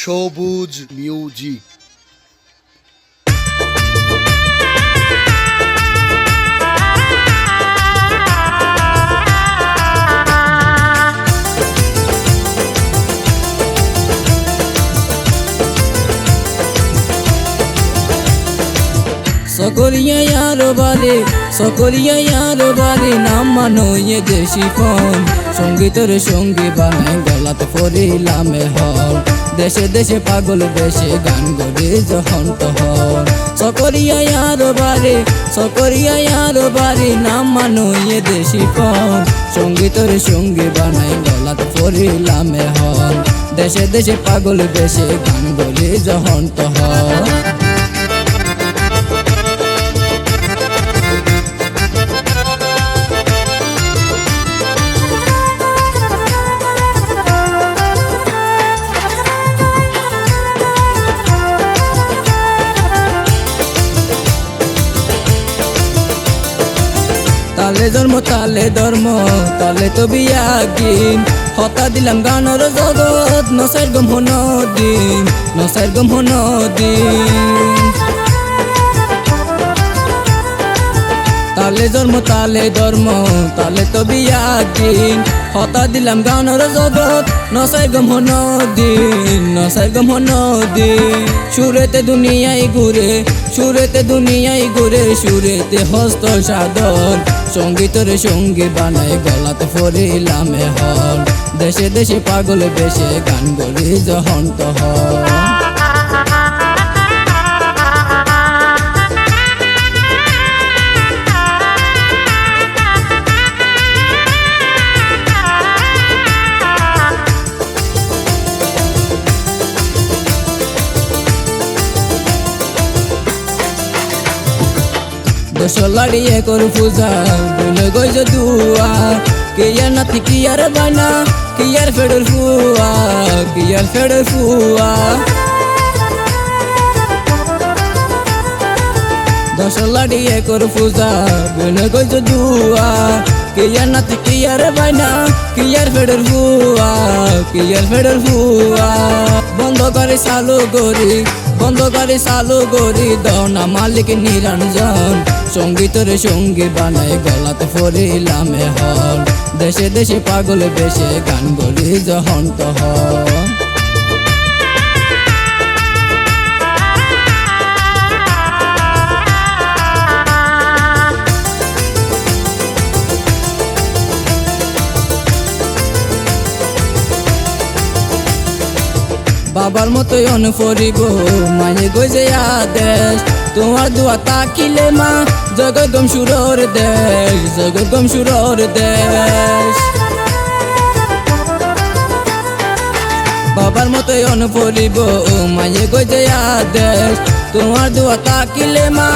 সবুজ মিউজিক সকলিয়া ইয়ারো বারে সকলিয়া ইয়ারো বারে নাম মানো ইয়ে দেশি ফোন। সঙ্গীতের সঙ্গী বানাই, গলাতে পড়িলামে হল। দেশে দেশে পাগল, দেশে গান গড়ে যখন তখন সকলিয়া ইয়ারো বারে সকলিয়া ইয়ারো বারে নাম মানো ইয়ে দেশি ফোন সঙ্গীতের সঙ্গী বানাই, গলাতে পড়িলামে হল। দেশে দেশে পাগল, দেশে গান গড়ে যখন তখন তালে ধর্ম তালে ধর্ম, তালে তো বিয়াগিন হতা দিলাম গানর জগৎ নসার গম হন দিন নসার গম হন দিন। তালে ধর্ম তালে ধর্ম, তালে তো বিয়াগিন হতা দিলাম গানের জগৎ নসাই গম দিন নসাই গম দিন। সুরেতে দুনিয়ায় ঘুরে, সুরেতে দুনিয়ায় ঘুরে, সুরেতে হস্ত সাধন। সঙ্গীতের সঙ্গী বানাই, গলাতে ফরিলামে হল। দেশে দেশে পাগল বেশে গান গড়ি যখন তখন দশ লাড়িয়ে করু পূজা। বলে গই যে দুয়া কিয়ার নাতি কিয়ার বানা। কিয়ার ফেডর ফুয়া। কিয়ার ফেডর ফুয়া। দশ লাড়িয়ে করু পূজা। বলে গই যে দুয়া কিয়ার নাতি কিয়ার বানা। কিয়ার ফেডর ফুয়া। কিয়ার ফেডর ফুয়া। বন্ধ করে চালু গরি বন্ধ করে চালু গরি দনা মালিক নিরঞ্জন। সঙ্গীতের সঙ্গী বানাই, গলাতে ফরিলামে হল। দেশে দেশে পাগল বেশে গান গরি যখন তখন বাবার মতোই অনুপরিব মায়ে গজে আদেশ। তোমার দোয়া তাকিলে মা, জগদম সুরর দেশ, জগদম সুরর দেশ। বাবার মতোই অনুপরিব মায়ে গজে আদেশ। তোমার দোয়া তাকিলে মা,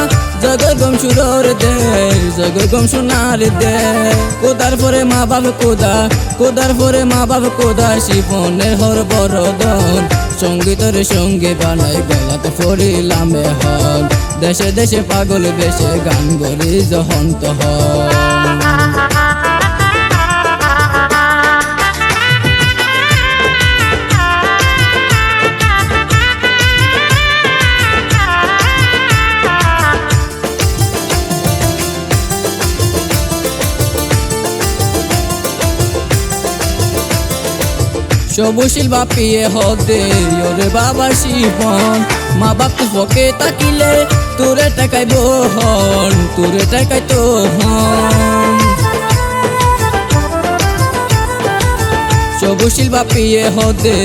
জগদম সুরর দেশ, জগদম সোনার দেশ। কোদার পরে মা বাপ কোদা, কোদার পরে মা বাপ কোদা শিফনের হর বরদন। সঙ্গীতের সঙ্গে বানাই গলাতে ফরিলাম হল। দেশে দেশে পাগল বেশে গান গরি যখন তখন সবুশীল বাপিয়ে হদে, ওরে বাবা শিবন মা বাপ ফকে তাকিলে, তোরে টাকাই বহন তোরে টাকাই তো হন। সবুশীল বাপিয়ে হদে,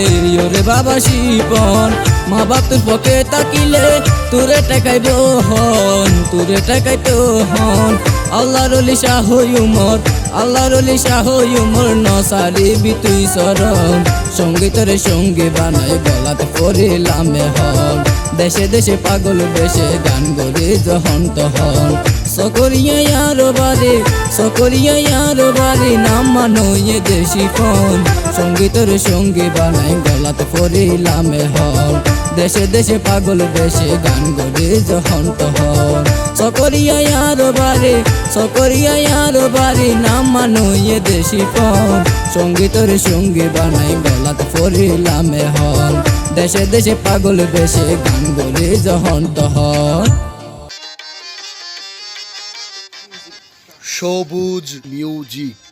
ওরে বাবা শিবন মা বাপ তোর পকে তাকিলে, তোরে টাকাই বহন তোরে টাকাই তো হন। আল্লাহর অলি শাহ উমর, আল্লাহর অলি শাহ উমর, নসারি বিতুই সরম সঙ্গীতের সঙ্গে বানাই গলাতে পড়িলামে হল দেশে দেশে পাগল বেশে গান গড়ে যখন তহন। সকরিয়া ইয়ারো বারে সকরিয়া ইয়ারো বারে নাম মানো ইয়ে দেশি ফোন। সঙ্গীতের সঙ্গে বানাই গলাতে পড়িলামে হল দেশে দেশে পাগল বেশে গান গড়ে যখন তখন। সকরিয়া আর বাড়ি, সকরিয়া আর বাড়ি, নাম মানুয়ে দেশি পন সঙ্গীতর সঙ্গী বানাই গলাত ফরিলাম হন দেশে দেশে পাগল বেশে গান গড়ে যখন তখন। সবুজ মিউজিক।